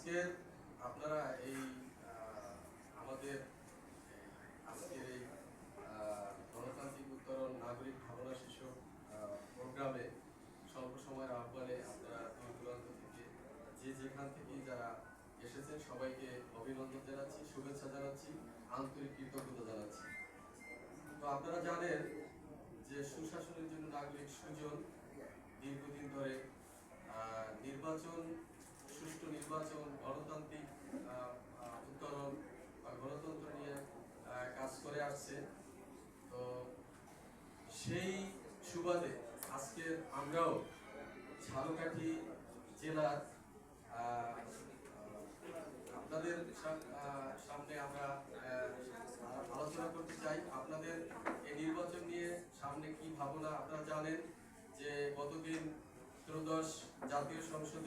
আজকের আপনারা এই আমাদের, আজকের এই গণতান্ত্রিক উত্তরণ, নাগরিক ভাবনা শীর্ষক প্রোগ্রামে স্বল্প সময়ের আহ্বানে আপনারা দূর দূরান্ত থেকে, যে যেখান থেকে যারা এসেছেন, সবাইকে অভিনন্দন জানাচ্ছি, শুভেচ্ছা জানাচ্ছি, আন্তরিক কৃতজ্ঞতা জানাচ্ছি। তো আপনারা জানেন যে সুশাসনের জন্য নাগরিক সুজন দীর্ঘদিন ধরে নির্বাচন, সুষ্ঠু নির্বাচন গণতান্ত্রিক উত্তরণ বা গণতন্ত্র নিয়ে কাজ করে আসছে। তো সেই সুবাদে আজকে আমরাও ঝালকাঠি জেলার আপনাদের সামনে আমরা আলোচনা করতে চাই। আপনাদের এই নির্বাচন নিয়ে সামনে কি ভাবনা? আপনারা জানেন যে গতদিন ত্রয়োদশ জাতীয় সংসদ